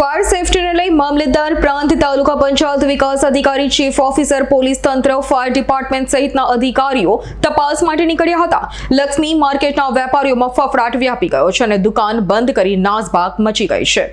Fire સેફટીને લઈ મામલેદાર પ્રાંત તાલુકા પંચાયત વિકાસ અધિકારી, ચીફ ઓફિસર, પોલીસ તંત્ર, ફાયર ડિપાર્ટમેન્ટ સહિતના અધિકારીઓ તપાસ માટે નીકળ્યા હતા. લક્ષ્મી માર્કેટના વેપારીઓમાં ફફડાટ વ્યાપી ગયો છે અને દુકાન બંધ કરી નાસભાગ મચી ગઈ છે.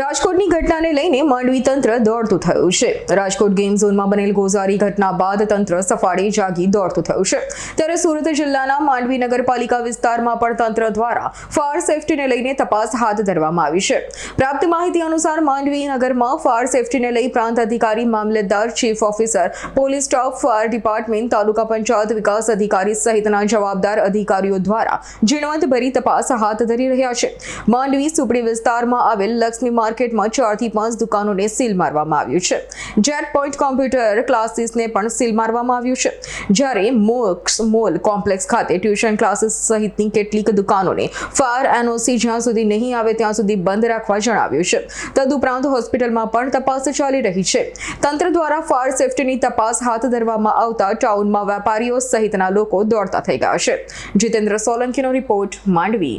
રાજકોટની ઘટનાને લઈને માંડવી તંત્ર દોડતું થયું છે. રાજકોટ ગેમ ઝોનમાં બનેલ ગોઝારી ઘટના બાદ તંત્ર સફાળે જાગી દોડતું થયું છે. ત્યારે સુરત જિલ્લાના માંડવી નગરપાલિકા વિસ્તારમાં પણ તંત્ર દ્વારા ફાયર સેફટીને લઈને તપાસ હાથ ધરવામાં આવી છે. પ્રાપ્ત માહિતી અનુસાર માંડવી નગરમાં ફાયર સેફટીને લઈ પ્રાંત અધિકારી, મામલતદાર chief officer police staff fire department taluka panchayat વિકાસ અધિકારી સહિતના જવાબદાર અધિકારીઓ દ્વારા ઝીણવટભરી તપાસ હાથ ધરી રહ્યા છે. માંડવી સુપડી વિસ્તારમાં આવેલ લક્ષ્મી માર્કેટમાં ચારથી પાંચ દુકાનોને સીલ મારવામાં આવ્યું છે. જેટ પોઈન્ટ કોમ્પ્યુટર ક્લાસીસને પણ સીલ મારવામાં આવ્યું છે. જ્યારે મોક્સ મોલ કોમ્પ્લેક્સ ખાતે ટ્યુશન ક્લાસીસ સહિતની કેટલીક દુકાનોને ફાયર એનઓસી જ્યાં સુધી નહીં આવે ત્યાં સુધી બંધ રાખવા જણાવ્યું છે. તદુપરાંત હોસ્પિટલમાં પણ તપાસ ચાલી રહી છે. તંત્ર દ્વારા ફાયર સેફટીની તપાસ હાથ ધરવામાં આવતા ટાઉનમાં વેપારીઓ સહિતના લોકો દોડતા થઈ ગયા છે. જીતેન્દ્ર સોલંકીનો રિપોર્ટ માંડવી.